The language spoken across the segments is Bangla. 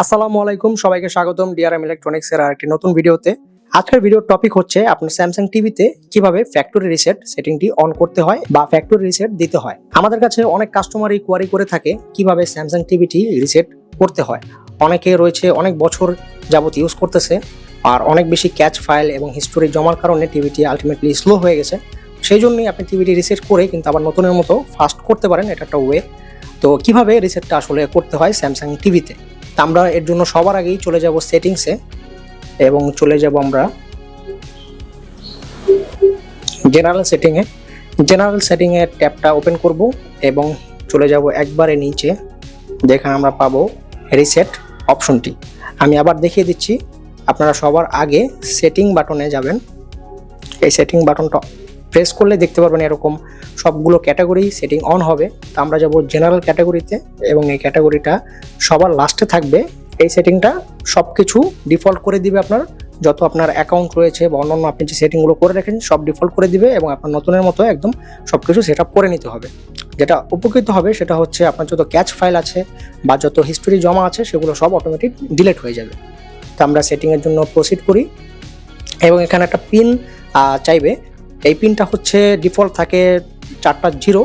আসসালামু আলাইকুম, সবাইকে স্বাগতম ডিআরএম ইলেকট্রনিক্স এর আরেকটি নতুন ভিডিওতে। আজকের ভিডিওর টপিক হচ্ছে আপনার স্যামসাং টিভিতে কীভাবে ফ্যাক্টরি রিসেট সেটিংটি অন করতে হয় বা ফ্যাক্টরি রিসেট দিতে হয়। আমাদের কাছে অনেক কাস্টমারই কোয়ারি করে থাকে কীভাবে স্যামসাং টিভিটি রিসেট করতে হয়। অনেকে রয়েছে অনেক বছর যাবত ইউজ করতেছে আর অনেক বেশি ক্যাচ ফাইল এবং হিস্টোরি জমার কারণে টিভিটি আলটিমেটলি স্লো হয়ে গেছে। সেই জন্যই আপনি টিভিটি রিসেট করে কিন্তু আবার নতুনের মতো ফাস্ট করতে পারেন, এটা একটা ওয়ে তো কীভাবে রিসেটটা আসলে করতে হয় স্যামসাং টিভিতে তা আমরা এর জন্য সবার আগেই চলে যাব সেটিংসে এবং চলে যাব আমরা জেনারেল সেটিংয়ে জেনারেল সেটিংয়ের ট্যাবটা ওপেন করব এবং চলে যাব একবারে নিচে, যেখানে আমরা পাবো রিসেট অপশনটি আমি আবার দেখিয়ে দিচ্ছি, আপনারা সবার আগে সেটিং বাটনে যাবেন। এই সেটিং বাটনটা প্রেস করলে দেখতে পারবেন এরকম সবগুলো ক্যাটাগরি সেটিং অন হবে। তা আমরা যাব জেনারেল ক্যাটাগরিতে এবং এই ক্যাটাগরিটা সবার লাস্টে থাকবে। এই সেটিংটা সব কিছু ডিফল্ট করে দিবে আপনার। যত আপনার অ্যাকাউন্ট রয়েছে বা অন্যান্য আপনি যে সেটিংগুলো করে রেখেন, সব ডিফল্ট করে দিবে এবং আপনার নতুনের মতো একদম সব কিছু সেট করে নিতে হবে। যেটা উপকৃত হবে সেটা হচ্ছে আপনার যত ক্যাচ ফাইল আছে বা যত হিস্টোরি জমা আছে, সেগুলো সব অটোমেটিক ডিলেট হয়ে যাবে। তো আমরা সেটিংয়ের জন্য প্রসিড করি। এবং এখানে একটা পিন চাইবে। এই পিনটা হচ্ছে ডিফল্ট থাকে চারটা জিরো,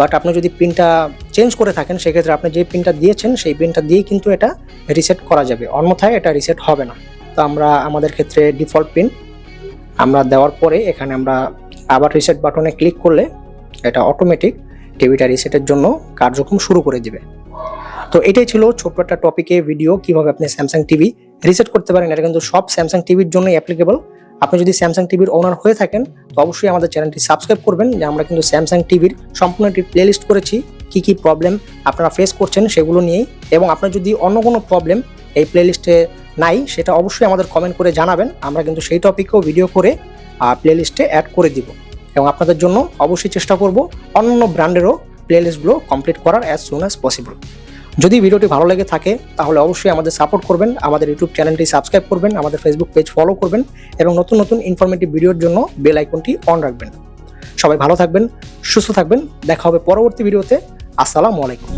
বাট আপনি যদি পিনটা চেঞ্জ করে থাকেন, সেক্ষেত্রে আপনি যে পিনটা দিয়েছেন, সেই পিনটা দিয়েই কিন্তু এটা রিসেট করা যাবে। অন্যথায় এটা রিসেট হবে না। তো আমরা আমাদের ক্ষেত্রে ডিফল্ট পিন আমরা দেওয়ার পরে এখানে আমরা আবার রিসেট বাটনে ক্লিক করলে এটা অটোমেটিক টিভিটা রিসেটের জন্য কার্যক্রম শুরু করে দিবে। তো এটাই ছিল ছোট্ট একটা টপিকে ভিডিও কীভাবে আপনি স্যামসাং টিভি রিসেট করতে পারেন, এটা কিন্তু সব স্যামসাং টিভির জন্যই অ্যাপ্লিকেবল আপনি যদি স্যামসাং টিভির ওনার হয়ে থাকেন, তো অবশ্যই আমাদের চ্যানেলটি সাবস্ক্রাইব করবেন, যে আমরা কিন্তু স্যামসাং টিভির সম্পূর্ণ একটি প্লেলিস্ট করেছি, কি কি প্রবলেম আপনারা ফেস করছেন সেগুলো নিয়েই, এবং আপনার যদি অন্য কোনো প্রবলেম এই প্লেলিস্টে নাই, সেটা অবশ্যই আমাদের কমেন্ট করে জানাবেন, আমরা কিন্তু সেই টপিকেও ভিডিও করে প্লেলিস্টে অ্যাড করে দিব। এবং আপনাদের জন্য অবশ্যই চেষ্টা করব অন্য ব্র্যান্ডেরও প্লেলিস্টগুলো কমপ্লিট করার অ্যাজ সুন অ্যাজ পসিবল যদি ভিডিওটি ভালো লেগে থাকে, তাহলে অবশ্যই আমাদের সাপোর্ট করবেন, আমাদের ইউটিউব চ্যানেলটি সাবস্ক্রাইব করবেন, আমাদের ফেসবুক পেজ ফলো করবেন এবং নতুন নতুন ইনফরমেটিভ ভিডিওর জন্য বেল আইকনটি অন রাখবেন। সবাই ভালো থাকবেন, সুস্থ থাকবেন, দেখা হবে পরবর্তী ভিডিওতে আসসালামু আলাইকুম।